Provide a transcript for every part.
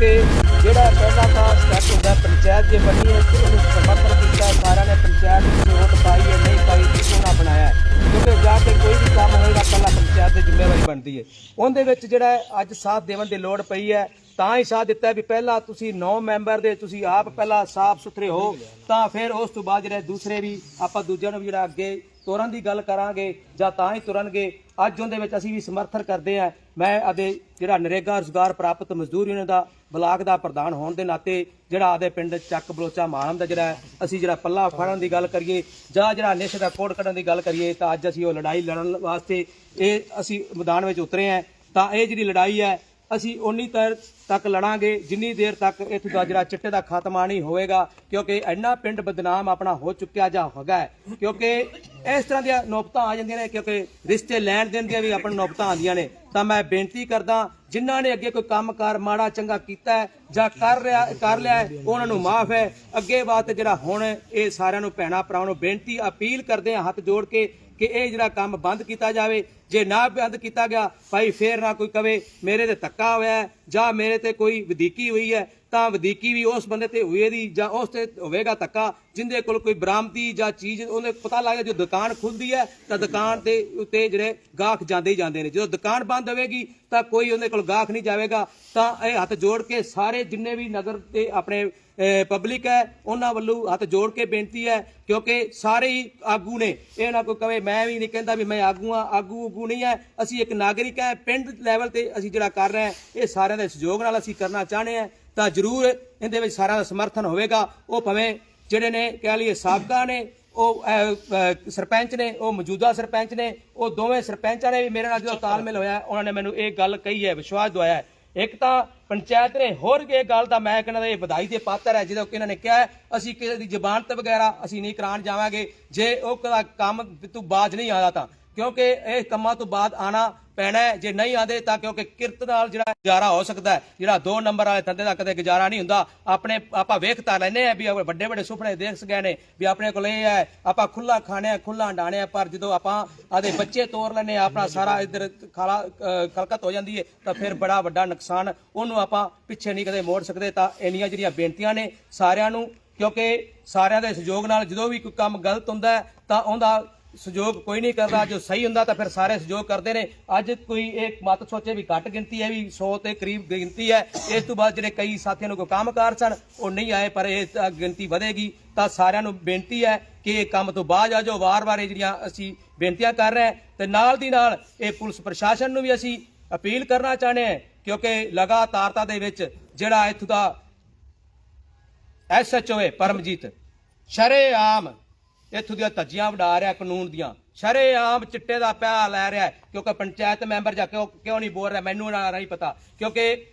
ਕਿਉਂਕਿ ਜਿਹੜਾ ਪਹਿਲਾ ਤਾਂ ਸਟੈਪ ਹੁੰਦਾ ਪੰਚਾਇਤ ਜੇ ਬਣੀ ਹੈ ਤੇ ਉਹਨੂੰ ਸਮਰਥਨ ਕੀਤਾ, ਸਾਰਿਆਂ ਨੇ ਪੰਚਾਇਤ ਵਿੱਚ ਵੋਟ ਪਾਈ ਹੈ, ਨਹੀਂ ਪਾਈ ਉਹਨਾਂ ਬਣਾਇਆ ਕਿਉਂਕਿ ਜਾ ਕੇ ਕੋਈ ਵੀ ਕੰਮ ਹੋਏਗਾ, ਪਹਿਲਾਂ ਪੰਚਾਇਤ ਦੀ ਜ਼ਿੰਮੇਵਾਰੀ ਬਣਦੀ ਹੈ। ਉਹਦੇ ਵਿੱਚ ਜਿਹੜਾ ਅੱਜ ਸਾਥ ਦੇਣ ਦੀ ਲੋੜ ਪਈ ਹੈ ਤਾਂ ਹੀ ਸਾਥ ਦਿੱਤਾ ਵੀ ਪਹਿਲਾਂ ਤੁਸੀਂ 9 ਮੈਂਬਰ ਦੇ ਤੁਸੀਂ ਆਪ ਪਹਿਲਾਂ ਸਾਫ਼ ਸੁਥਰੇ ਹੋ, ਤਾਂ ਫਿਰ ਉਸ ਤੋਂ ਬਾਅਦ ਜਿਹੜੇ ਦੂਸਰੇ ਵੀ, ਆਪਾਂ ਦੂਜਿਆਂ ਨੂੰ ਵੀ ਜਿਹੜਾ ਅੱਗੇ ਤੁਰਨ ਦੀ ਗੱਲ ਕਰਾਂਗੇ ਜਾਂ ਤਾਂ ਹੀ ਤੁਰਨਗੇ, ਅੱਜ ਉਹਦੇ ਵਿੱਚ ਅਸੀਂ ਵੀ ਸਮਰਥਨ ਕਰਦੇ ਆ ਮੈਂ ਆਦੇ ਜਿਹੜਾ ਨਰੇਗਾ ਰੁਜ਼ਗਾਰ ਪ੍ਰਾਪਤ ਮਜ਼ਦੂਰ ਯੂਨੀਅਨ ਦਾ ਬਲਾਕ ਦਾ ਪ੍ਰਧਾਨ ਹੋਣ ਦੇ ਨਾਤੇ ਜਿਹੜਾ ਆਦੇ ਪਿੰਡ ਚੱਕ ਬਲੋਚਾ ਮਾਲਮ ਦਾ ਜਿਹੜਾ ਅਸੀਂ ਜਿਹੜਾ ਪੱਲਾ ਫੜਨ ਦੀ ਗੱਲ ਕਰੀਏ ਜਾਂ ਜਿਹੜਾ ਨਿਸ਼ ਦਾ ਕੋਡ ਕੱਢਣ ਦੀ ਗੱਲ ਕਰੀਏ, ਤਾਂ ਅੱਜ ਅਸੀਂ ਉਹ ਲੜਾਈ ਲੜਨ ਵਾਸਤੇ ਇਹ ਅਸੀਂ ਮੈਦਾਨ ਵਿੱਚ ਉਤਰੇ ਆ ਤਾਂ ਇਹ ਜਿਹੜੀ ਲੜਾਈ ਹੈ ਅਸੀਂ ਉਨੀ ਤਰ ਤੱਕ ਲੜਾਂਗੇ, ਜਿੰਨੀ ਦੇਰ ਤੱਕ ਇੱਥੋਂ ਦਾ ਚਿੱਟੇ ਦਾ ਖਾਤਮਾ ਨਹੀਂ ਹੋਵੇਗਾ, ਕਿਉਂਕਿ ਇੰਨਾ ਪਿੰਡ ਬਦਨਾਮ ਆਪਣਾ ਹੋ ਚੁੱਕਿਆ ਜਾਂ ਹੈਗਾ ਕਿਉਂਕਿ ਇਸ ਤਰ੍ਹਾਂ ਦੀਆਂ ਨੌਬਤਾਂ ਆ ਜਾਂਦੀਆਂ ਨੇ, ਕਿਉਂਕਿ ਰਿਸ਼ਤੇ ਲੈਣ ਦੇਣ ਦੀਆਂ ਵੀ ਆਪਣ ਨੌਬਤਾਂ ਆਉਂਦੀਆਂ ਨੇ। ਤਾਂ ਮੈਂ ਬੇਨਤੀ ਕਰਦਾ, ਜਿਨ੍ਹਾਂ ਨੇ ਅੱਗੇ ਕੋਈ ਕੰਮਕਾਰ ਮਾੜਾ ਚੰਗਾ ਕੀਤਾ ਹੈ ਜਾਂ ਕਰ ਰਿਹਾ, ਕਰ ਲਿਆ ਉਹਨਾਂ ਨੂੰ ਮਾਫ ਹੈ। ਅੱਗੇ ਬਾਤ ਜਿਹੜਾ ਹੁਣ ਇਹ ਸਾਰਿਆਂ ਨੂੰ ਭੈਣਾ ਭਰਾਵਾਂ ਨੂੰ ਬੇਨਤੀ, ਅਪੀਲ ਕਰਦੇ ਆ ਹੱਥ ਜੋੜ ਕੇ ਕਿ ਇਹ ਜਿਹੜਾ ਕੰਮ ਬੰਦ ਕੀਤਾ ਜਾਵੇ, ਜੇ ਨਾ ਬੰਦ ਕੀਤਾ ਗਿਆ, ਭਾਈ ਫੇਰ ਨਾ ਕੋਈ ਕਵੇ, ਮੇਰੇ ਤੇ ਧੱਕਾ ਹੋਇਆ ਜਾਂ ਮੇਰੇ ਤੇ ਕੋਈ ਵਧੀਕੀ ਹੋਈ ਹੈ, ਤਾਂ ਵਧੀਕੀ ਵੀ ਉਸ ਬੰਦੇ ਤੇ ਹੋਈ ਦੀ ਜਾਂ ਉਸ ਤੇ ਹੋਵੇਗਾ ਧੱਕਾ, ਜਿੰਦੇ ਕੋਲ ਕੋਈ ਬਰਾਮਦੀ ਜਾਂ ਚੀਜ਼, ਉਹਨੇ ਪਤਾ ਲੱਗਦਾ ਗਿਆ, ਜੋ ਦੁਕਾਨ ਖੁੱਲਦੀ ਹੈ, ਤਾਂ ਦੁਕਾਨ ਦੇ ਉੱਤੇ ਜਿਹੜੇ ਗਾਹਕ ਜਾਂਦੇ ਹੀ ਜਾਂਦੇ ਨੇ। ਜਦੋਂ ਦੁਕਾਨ ਬੰਦ ਹੋਵੇਗੀ, ਤਾਂ ਕੋਈ ਉਹਦੇ ਕੋਲ ਗਾਹਕ ਨਹੀਂ ਜਾਵੇਗਾ, ਤਾਂ ਇਹ ਹੱਥ ਜੋੜ ਕੇ ਸਾਰੇ ਜਿੰਨੇ ਵੀ ਨਗਰ ਤੇ ਆਪਣੇ ਪਬਲਿਕ ਹੈ, ਉਹਨਾਂ ਵੱਲੋਂ ਹੱਥ ਜੋੜ ਕੇ ਬੇਨਤੀ ਹੈ, ਕਿਉਂਕਿ ਸਾਰੇ ਹੀ ਆਗੂ ਨੇ, ਇਹ ਨਾ ਕੋਈ ਕਵੇ, ਮੈਂ ਵੀ ਨਹੀਂ ਕਹਿੰਦਾ ਵੀ ਮੈਂ ਆਗੂ ਆ ਆਗੂ ਉਗੂ ਨਹੀਂ ਹੈ, ਅਸੀਂ ਇੱਕ ਨਾਗਰਿਕ ਹੈ, ਪਿੰਡ ਲੈਵਲ ਤੇ ਅਸੀਂ ਜਿਹੜਾ ਕਰ ਰਹੇ ਹਾਂ, ਇਹ ਸਾਰਿਆਂ ਦੇ ਸਹਿਯੋਗ ਨਾਲ ਅਸੀਂ ਕਰਨਾ ਚਾਹੁੰਦੇ ਹਾਂ, ਤਾਂ ਜ਼ਰੂਰ ਇਹਦੇ ਵਿੱਚ ਸਾਰਿਆਂ ਦਾ ਸਮਰਥਨ ਹੋਵੇਗਾ, ਉਹ ਭਵੇਂ ਜਿਹੜੇ ਨੇ ਕਹਿ ਲਈਏ ਸਾਬਕਾ ਨੇ, ਉਹ ਸਰਪੰਚ ਨੇ, ਉਹ ਮੌਜੂਦਾ ਸਰਪੰਚ ਨੇ, ਉਹ ਦੋਵੇਂ ਸਰਪੰਚਾਂ ਨੇ ਵੀ ਮੇਰੇ ਨਾਲ ਜਦੋਂ ਤਾਲਮੇਲ ਹੋਇਆ, ਉਹਨਾਂ ਨੇ ਮੈਨੂੰ ਇਹ ਗੱਲ ਕਹੀ ਹੈ, ਵਿਸ਼ਵਾਸ ਦਵਾਇਆ ਇੱਕ ਤਾਂ ਪੰਚਾਇਤ ਨੇ ਹੋਰ ਇਹ ਗੱਲ ਦਾ ਮੈਂ ਕਹਿੰਦਾ ਇਹ ਵਧਾਈ ਦੇ ਪਾਤਰ ਹੈ ਜਦੋਂ ਕਿ ਇਹਨਾਂ ਨੇ ਕਿਹਾ ਅਸੀਂ ਕਿਸੇ ਦੀ ਜ਼ਬਾਨਤ ਵਗੈਰਾ ਅਸੀਂ ਨਹੀਂ ਕਰਾਉਣ ਜਾਵਾਂਗੇ, ਜੇ ਉਹ ਕ- ਕੰਮ ਤੂੰ ਬਾਜ ਨਹੀਂ ਆਦਾ ਤਾਂ। ਕਿਉਂਕਿ ਇਹ ਕੰਮਾਂ ਤੋਂ ਬਾਅਦ ਆਣਾ ਪੈਣਾ ਜੇ ਨਹੀਂ ਆਦੇ ਤਾਂ ਕਿਉਂਕਿ ਕਿਰਤ ਨਾਲ ਜਿਹੜਾ ਗੁਜ਼ਾਰਾ ਹੋ ਸਕਦਾ ਹੈ। ਜਿਹੜਾ ਦੋ ਨੰਬਰ ਵਾਲੇ ਧੰਦੇ ਦਾ ਕਦੇ ਗੁਜ਼ਾਰਾ ਨਹੀਂ ਹੁੰਦਾ। ਆਪਣੇ ਆਪਾਂ ਵੇਖ ਤਾਂ ਲੈਨੇ ਆ ਵੀ ਵੱਡੇ ਵੱਡੇ ਸੁਪਨੇ ਦੇਖ ਸਕੇ ਨੇ ਵੀ ਆਪਣੇ ਕੋਲ ਇਹ ਹੈ, ਆਪਾਂ ਖੁੱਲਾ ਖਾਣੇ ਆ ਖੁੱਲਾ ਡਾਣੇ ਆ ਪਰ ਜਦੋਂ ਆਪਾਂ ਆਦੇ ਬੱਚੇ ਤੋਰ ਲੈਨੇ ਆ ਆਪਣਾ ਸਾਰਾ ਇੱਧਰ ਖਾਲਾ ਖਲਕਤ ਹੋ ਜਾਂਦੀ ਹੈ, ਤਾਂ ਫਿਰ ਬੜਾ ਵੱਡਾ ਨੁਕਸਾਨ ਉਹਨੂੰ ਆਪਾਂ ਪਿੱਛੇ ਨਹੀਂ ਕਦੇ ਮੋੜ ਸਕਦੇ। ਤਾਂ ਇੰਨੀਆਂ ਜਿਹੜੀਆਂ ਬੇਨਤੀਆਂ ਨੇ ਸਾਰਿਆਂ ਨੂੰ, ਕਿਉਂਕਿ ਸਾਰਿਆਂ ਦੇ ਸਹਿਯੋਗ ਨਾਲ ਜਦੋਂ ਵੀ ਕੋਈ ਕੰਮ ਗਲਤ ਹੁੰਦਾ ਤਾਂ ਉਹਦਾ ਸਹਿਯੋਗ ਕੋਈ ਨਹੀਂ ਕਰਦਾ, ਜੋ ਸਹੀ ਹੁੰਦਾ ਤਾਂ ਫਿਰ ਸਾਰੇ ਸਹਿਯੋਗ ਕਰਦੇ ਨੇ। ਅੱਜ ਕੋਈ ਇਹ ਮਤ ਸੋਚੇ ਵੀ ਘੱਟ ਗਿਣਤੀ ਹੈ, ਵੀ 100 ਦੇ ਕਰੀਬ ਗਿਣਤੀ ਹੈ। ਇਸ ਤੋਂ ਬਾਅਦ ਜਿਹੜੇ ਕਈ ਸਾਥੀਆਂ ਨੂੰ ਕੋਈ ਕੰਮਕਾਰ ਸਨ, ਉਹ ਨਹੀਂ ਆਏ, ਪਰ ਇਹ ਤਾਂ ਗਿਣਤੀ ਵਧੇਗੀ। ਤਾਂ ਸਾਰਿਆਂ ਨੂੰ ਬੇਨਤੀ ਹੈ ਕਿ ਇਹ ਕੰਮ ਤੋਂ ਬਾਅਦ ਆ ਜੋ ਵਾਰ-ਵਾਰ ਇਹ ਜਿਹੜੀਆਂ ਅਸੀਂ ਬੇਨਤੀਆਂ ਕਰ ਰਹੇ ਹਾਂ ਤੇ ਨਾਲ ਦੀ ਨਾਲ ਇਹ ਪੁਲਿਸ ਪ੍ਰਸ਼ਾਸਨ ਨੂੰ ਵੀ ਅਸੀਂ ਅਪੀਲ ਕਰਨਾ ਚਾਹੁੰਦੇ ਹਾਂ, ਕਿਉਂਕਿ ਲਗਾਤਾਰਤਾ ਦੇ ਵਿੱਚ ਜਿਹੜਾ ਇੱਥੋਂ ਦਾ ਐਸਐਚਓ ਹੈ, ਪਰਮਜੀਤ, ਸ਼ਰੇਆਮ ਇੱਥੋਂ ਦੀਆਂ ਧੱਜੀਆਂ ਵਡਾ ਰਿਹਾ ਕਾਨੂੰਨ ਦੀਆਂ। ਸ਼ਰੇਆਮ ਚਿੱਟੇ ਦਾ ਪਿਆ ਲੈ ਰਿਹਾ ਕਿਉਂਕਿ ਪੰਚਾਇਤ ਮੈਂਬਰ ਜਾ ਕਿਉਂ ਕਿਉਂ ਨਹੀਂ ਬੋਲ ਰਿਹਾ, ਮੈਨੂੰ ਨਾ ਨਹੀਂ ਪਤਾ। ਕਿਉਂਕਿ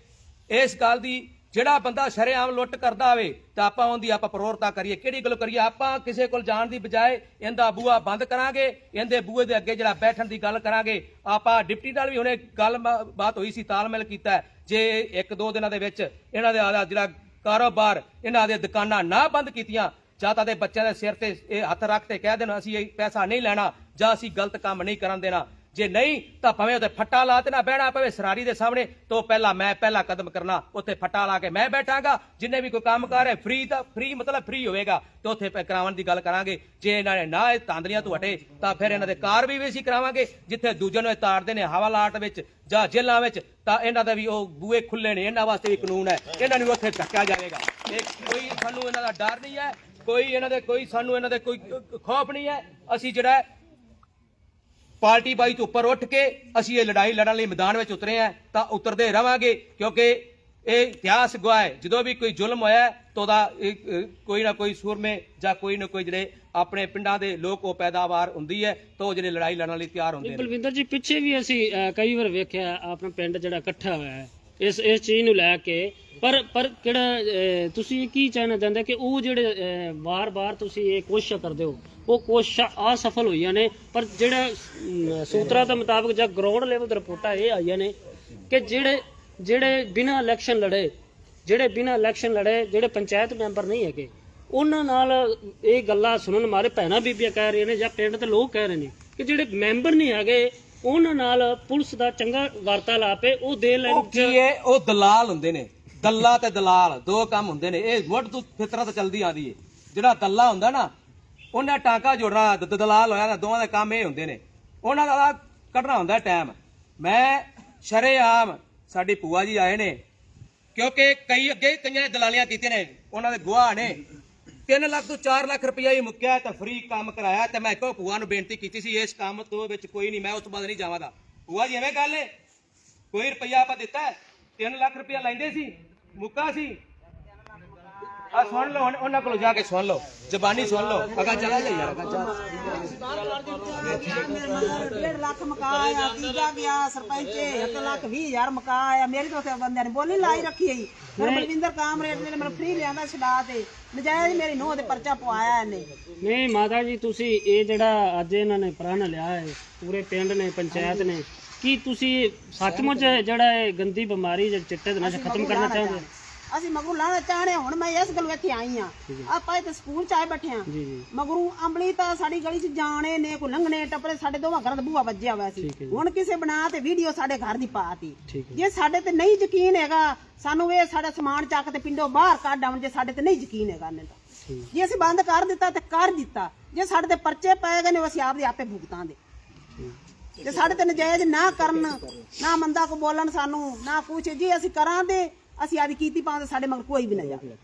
ਇਸ ਗੱਲ ਦੀ ਜਿਹੜਾ ਬੰਦਾ ਸ਼ਰੇਆਮ ਲੁੱਟ ਕਰਦਾ ਹੋਵੇ, ਤਾਂ ਆਪਾਂ ਉਹਦੀ ਆਪਾਂ ਪ੍ਰੋਰਤਾ ਕਰੀਏ। ਕਿਹੜੀ ਗੱਲ ਕਰੀਏ? ਆਪਾਂ ਕਿਸੇ ਕੋਲ ਜਾਣ ਦੀ ਬਜਾਏ ਇਹਦਾ ਬੂਆ ਬੰਦ ਕਰਾਂਗੇ, ਇਹਦੇ ਬੂਏ ਦੇ ਅੱਗੇ ਜਿਹੜਾ ਬੈਠਣ ਦੀ ਗੱਲ ਕਰਾਂਗੇ। ਆਪਾਂ ਡਿਪਟੀ ਨਾਲ ਵੀ ਹੁਣੇ ਗੱਲ ਬਾਤ ਹੋਈ ਸੀ, ਤਾਲਮੇਲ ਕੀਤਾ ਜੇ ਇੱਕ ਦੋ ਦਿਨਾਂ ਦੇ ਵਿੱਚ ਇਹਨਾਂ ਦੇ ਜਿਹੜਾ ਕਾਰੋਬਾਰ, ਇਹਨਾਂ ਦੇ ਦੁਕਾਨਾਂ ਨਾ ਬੰਦ ਕੀਤੀਆਂ ਜਾਂ ਤਾਂ ਦੇ ਬੱਚਿਆਂ ਦੇ ਸਿਰ ਤੇ ਇਹ ਹੱਥ ਰੱਖ ਤੇ ਕਹਿ ਦੇਣਾ, ਅਸੀਂ ਇਹ ਪੈਸਾ ਨਹੀਂ ਲੈਣਾ, ਜਾਂ ਅਸੀਂ ਗਲਤ ਕੰਮ ਨਹੀਂ ਕਰਨ ਦੇਣਾ। ਜੇ ਨਹੀਂ, ਤਾਂ ਭਾਵੇਂ ਉਹਦੇ ਫੱਟਾ ਲਾ ਤੇ ਨਾ ਬਹਿਣਾ ਪਵੇ ਸਰਾਰੀ ਦੇ ਸਾਹਮਣੇ, ਤੋਂ ਪਹਿਲਾਂ ਮੈਂ ਪਹਿਲਾ ਕਦਮ ਕਰਨਾ, ਉੱਥੇ ਫੱਟਾ ਲਾ ਕੇ ਮੈਂ ਬੈਠਾਂਗਾ। ਜਿੰਨੇ ਵੀ ਕੋਈ ਕੰਮ ਕਰ ਹੈ ਫ੍ਰੀ ਤਾਂ ਫ੍ਰੀ ਮਤਲਬ ਫ੍ਰੀ ਹੋਵੇਗਾ, ਤੇ ਉੱਥੇ ਪੈ ਕਰਾਉਣ ਦੀ ਗੱਲ ਕਰਾਂਗੇ। ਜੇ ਇਹਨਾਂ ਨੇ ਨਾ ਇਹ ਤਾਂਦਰੀਆਂ ਤੋਂ ਹਟੇ ਤਾਂ ਫਿਰ ਇਹਨਾਂ ਦੇ ਕਾਰ ਵੀ ਅਸੀਂ ਕਰਾਵਾਂਗੇ, ਜਿੱਥੇ ਦੂਜੇ ਨੂੰ ਇਹ ਤਾੜਦੇ ਨੇ ਹਵਾਲਾਟ ਵਿੱਚ, ਜਾਂ ਜੇਲ੍ਹਾਂ ਵਿੱਚ, ਤਾਂ ਇਹਨਾਂ ਦਾ ਵੀ ਉਹ ਬੂਏ ਖੁੱਲੇ ਨੇ, ਇਹਨਾਂ ਵਾਸਤੇ ਵੀ ਕਾਨੂੰਨ ਹੈ। ਇਹਨਾਂ ਨੂੰ ਉੱਥੇ ਧੱਕਿਆ ਜਾਵੇਗਾ। ਇਹ ਕੋਈ ਸਾਨੂੰ ਇਹਨਾਂ ਦਾ ਡਰ ਨਹੀਂ ਹੈ। ਕੋਈ ਇਹਨਾਂ ਦੇ ਕੋਈ ਸਾਨੂੰ ਇਹਨਾਂ ਦੇ ਕੋਈ ਖੌਫ ਨਹੀਂ ਹੈ। ਅਸੀਂ ਜਿਹੜਾ ਪਾਰਟੀ ਬਾਈ ਤੋਂ ਉੱਪਰ ਉੱਠ ਕੇ ਅਸੀਂ ਇਹ ਲੜਾਈ ਲੜਨ ਲਈ ਮੈਦਾਨ ਵਿੱਚ ਉਤਰੇ ਆ ਤਾਂ ਉਤਰਦੇ ਰਵਾਂਗੇ, ਕਿਉਂਕਿ ਇਹ ਇਤਿਹਾਸ ਗਵਾਹ ਹੈ। ਜਦੋਂ ਵੀ ਕੋਈ ਜ਼ੁਲਮ ਹੋਇਆ ਤਾਂ ਉਹਦਾ ਕੋਈ ਨਾ ਕੋਈ ਸੂਰਮੇ ਜਾਂ ਕੋਈ ਨਾ ਕੋਈ ਜਿਹੜੇ ਆਪਣੇ ਪਿੰਡਾਂ ਦੇ ਲੋਕ ਉਹ ਪੈਦਾਵਾਰ ਹੁੰਦੀ ਹੈ, ਤਾਂ ਉਹ ਜਿਹੜੇ ਲੜਾਈ ਲੜਨ ਲਈ ਤਿਆਰ ਹੁੰਦੇ ਨੇ। ਬਲਵਿੰਦਰ ਜੀ, ਪਿੱਛੇ ਵੀ ਅਸੀਂ ਕਈ ਵਾਰ ਵੇਖਿਆ, ਆਪਣਾ ਪਿੰਡ ਜਿਹੜਾ ਇਕੱਠਾ ਹੋਇਆ ਹੈ ਇਸ ਇਸ ਚੀਜ਼ ਨੂੰ ਲੈ ਕੇ। ਪਰ ਪਰ ਕਿਹੜਾ ਅਹ, ਤੁਸੀਂ ਕੀ ਕਹਿਣਾ ਚਾਹੁੰਦੇ ਕਿ ਉਹ ਜਿਹੜੇ ਵਾਰ-ਵਾਰ ਤੁਸੀਂ ਇਹ ਕੋਸ਼ਿਸ਼ ਕਰਦੇ ਹੋ ਉਹ ਕੋਸ਼ਿਸ਼ਾਂ ਅਸਫਲ ਹੋਈਆਂ ਨੇ ਪਰ ਜਿਹੜਾ ਸੂਤਰਾਂ ਦੇ ਮੁਤਾਬਕ ਜਾਂ ਗਰਾਊਂਡ ਲੈਵਲ ਤੇ ਰਿਪੋਰਟਾਂ ਇਹ ਆਈਆਂ ਨੇ ਕਿ ਜਿਹੜੇ ਜਿਹੜੇ ਬਿਨਾਂ ਇਲੈਕਸ਼ਨ ਲੜੇ ਜਿਹੜੇ ਬਿਨਾਂ ਇਲੈਕਸ਼ਨ ਲੜੇ ਜਿਹੜੇ ਪੰਚਾਇਤ ਮੈਂਬਰ ਨਹੀਂ ਹੈਗੇ ਉਹਨਾਂ ਨਾਲ ਇਹ ਗੱਲਾਂ ਸੁਣਨ ਮਾਰੇ ਭੈਣਾਂ ਬੀਬੀਆਂ ਕਹਿ ਰਹੀਆਂ ਨੇ ਜਾਂ ਪਿੰਡ ਦੇ ਲੋਕ ਕਹਿ ਰਹੇ ਨੇ ਕਿ ਜਿਹੜੇ ਮੈਂਬਰ ਨਹੀਂ ਹੈਗੇ ਉਹਨਾਂ ਨਾਲ ਪੁਲਿਸ ਦਾ ਚੰਗਾ ਵਾਰਤਾਲਾਪ ਹੈ ਉਹ ਦੇ ਲੈਣ ਉਹ ਕੀ ਹੈ? ਉਹ ਦਲਾਲ ਹੁੰਦੇ ਨੇ। ਦੱਲਾ ਤੇ ਦਲਾਲ ਦੋ ਕੰਮ ਹੁੰਦੇ ਨੇ। ਇਹ ਮੁੱਢ ਤੋਂ ਫਿਤਰਤ ਚੱਲਦੀ ਆਂਦੀ ਏ ਜਿਹੜਾ ਦੱਲਾ ਹੁੰਦਾ ਨਾ ਉਹਨੇ ਟਾਂਕਾ ਜੋੜਨਾ ਦ- ਦਲਾਲ ਹੋਇਆ ਨਾ ਦੋਵਾਂ ਦੇ ਕੰਮ ਇਹ ਹੁੰਦੇ ਨੇ। ਉਹਨਾਂ ਦਾ ਕੱਢਣਾ ਹੁੰਦਾ ਟਾਈਮ ਮੈਂ ਸ਼ਰੇਆਮ ਸਾਡੀ ਭੂਆ ਜੀ ਆਏ ਨੇ ਕਿਉਂਕਿ ਕਈ ਅੱਗੇ ਕਈਆਂ ਨੇ ਦਲਾਲੀਆਂ ਕੀਤੀਆਂ ਨੇ ਉਹਨਾਂ ਦੇ ਗਵਾਹ ਨੇ। 3 ਲੱਖ ਤੋਂ 4 ਲੱਖ ਰੁਪਇਆ ਹੀ ਮੁੱਕਿਆ ਤੇ ਫ੍ਰੀ ਕੰਮ ਕਰਾਇਆ ਤੇ ਮੈਂ ਇੱਕੋ ਭੂਆ ਨੂੰ ਬੇਨਤੀ ਕੀਤੀ ਸੀ, ਇਸ ਕੰਮ ਤੋਂ ਵਿੱਚ ਕੋਈ ਨਹੀਂ, ਮੈਂ ਉਸ ਤੋਂ ਬਾਅਦ ਨਹੀਂ ਜਾਵਾਂਗਾ। ਭੂਆ ਜੀ, ਐਵੇਂ ਗੱਲ ਏ। ਕੋਈ ਰੁਪਇਆ ਆਪਾਂ ਦਿੱਤਾ 3 ਲੱਖ ਰੁਪਇਆ ਲੈਂਦੇ ਸੀ, ਮੁੱਕਾ ਸੀ ਆ ਸੁਣ ਲਓ ਉਹਨਾਂ ਕੋਲ ਜਾ ਕੇ ਸੁਣ ਲਓ। ਜ਼ਬਾਨੀ ਸੁਣ ਲਓ। ਅਗਾ ਚਲਾ ਜਾ ਯਾਰ ਅਗਾ ਚੱਲ। ਡੇਢ ਲੱਖ ਮਕਾ ਆਇਆ ਤੀਜਾ ਗਿਆ ਸਰਪੰਚ 1 ਲੱਖ 20 ਹਜ਼ਾਰ ਮਕਾ ਆਇਆ। ਮੇਰੀ ਤਾਂ ਉੱਥੇ ਬੰਦਿਆਂ ਨੇ ਬੋਲੀ ਲਾਈ ਰੱਖੀ ਹੈ ਫਿਰ ਬਲਵਿੰਦਰ ਕਾਮਰੇਟ ਨੇ ਮੈਨੂੰ ਫ੍ਰੀ ਲਿਆਂਦਾ ਛਡਾ ਤੇ। ਨਜਾਇਜ਼ ਮੇਰੀ ਨੂੰਹ ਦੇ ਪਰਚਾ ਪਵਾਇਆ ਇਹਨੇ। ਨਹੀਂ ਮਾਤਾ ਜੀ ਤੁਸੀਂ ਇਹ ਜਿਹੜਾ ਅੱਜ ਇਹਨਾਂ ਨੇ ਪ੍ਰਣ ਲਿਆ ਹੈ ਪੂਰੇ ਪਿੰਡ ਨੇ ਪੰਚਾਇਤ ਨੇ ਕੀ ਤੁਸੀਂ ਸੱਚਮੁੱਚ ਜਿਹੜਾ ਇਹ ਗੰਦੀ ਬਿਮਾਰੀ ਜਿਹੜਾ ਚਿੱਟੇ ਦੇ ਨਸ਼ਾ ਖਤਮ ਕਰਨਾ ਚਾਹੁੰਦੇ ਹੋ? ਅਸੀਂ ਮਗਰੂ ਲਾਣਾ ਚਾਹਣੇ ਹੁਣ ਮੈਂ ਇਸ ਗੱਲ ਇੱਥੇ ਆਈ ਆ। ਆਪਾਂ ਇੱਥੇ ਸਕੂਲ ਚ ਆਏ ਬੈਠੇ ਆ। ਮਗਰੂ ਅੰਬਲੀ ਤਾਂ ਸਾਡੀ ਗਲੀ ਚ ਜਾਣੇ ਨੇ ਕੋ ਲੰਘਣੇ ਟੱਪਰੇ ਸਾਡੇ ਦੋਵਾਂ ਘਰਾਂ ਦਾ ਬੂਹਾ ਵੱਜਿਆ ਹੋਇਆ ਸੀ। ਹੁਣ ਕਿਸੇ ਬਣਾ ਤੇ ਵੀਡੀਓ ਸਾਡੇ ਘਰ ਦੀ ਪਾਤੀ। ਜੇ ਸਾਡੇ ਤੇ ਨਹੀਂ ਯਕੀਨ ਹੈਗਾ ਸਾਨੂੰ ਇਹ ਸਾਡਾ ਸਮਾਨ ਚੱਕ ਤੇ ਪਿੰਡੋਂ ਬਾਹਰ ਕੱਢ ਆਉਣ ਜੇ ਸਾਡੇ ਤੇ ਨਹੀਂ ਯਕੀਨ ਹੈਗਾ ਨੇ ਤਾਂ ਜੇ ਅਸੀਂ ਬੰਦ ਕਰ ਦਿੱਤਾ ਤੇ ਕਰ ਦਿੱਤਾ। ਜੇ ਸਾਡੇ ਤੇ ਪਰਚੇ ਪਏ ਗਏ ਨੇ ਅਸੀਂ ਆਪਦੇ ਆਪੇ ਭੁਗਤਾਂਗੇ ਜੇ ਸਾਡੇ ਤੇ ਨਜਾਇਜ਼ ਨਾ ਕਰਨ ਨਾ ਮੰਦਾ ਕੋ ਬੋਲਣ ਸਾਨੂੰ ਨਾ ਕੁਛ ਜੀ ਅਸੀਂ ਕਰਾਂਗੇ ਅਸੀਂ ਆਦੀ ਕੀਤੀ ਪਾਉਂਦੇ ਸਾਡੇ ਮਗਰ ਕੋਈ ਵੀ ਨਾ ਜਾਵੇ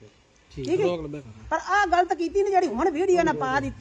ਠੀਕ ਠੀਕ ਹੈ ਪਰ ਆਹ ਗਲਤ ਕੀਤੀ ਨੇ ਜਿਹੜੀ ਹੁਣ ਵੀਡੀਓ ਨਾ ਪਾ ਦਿੱਤੀ।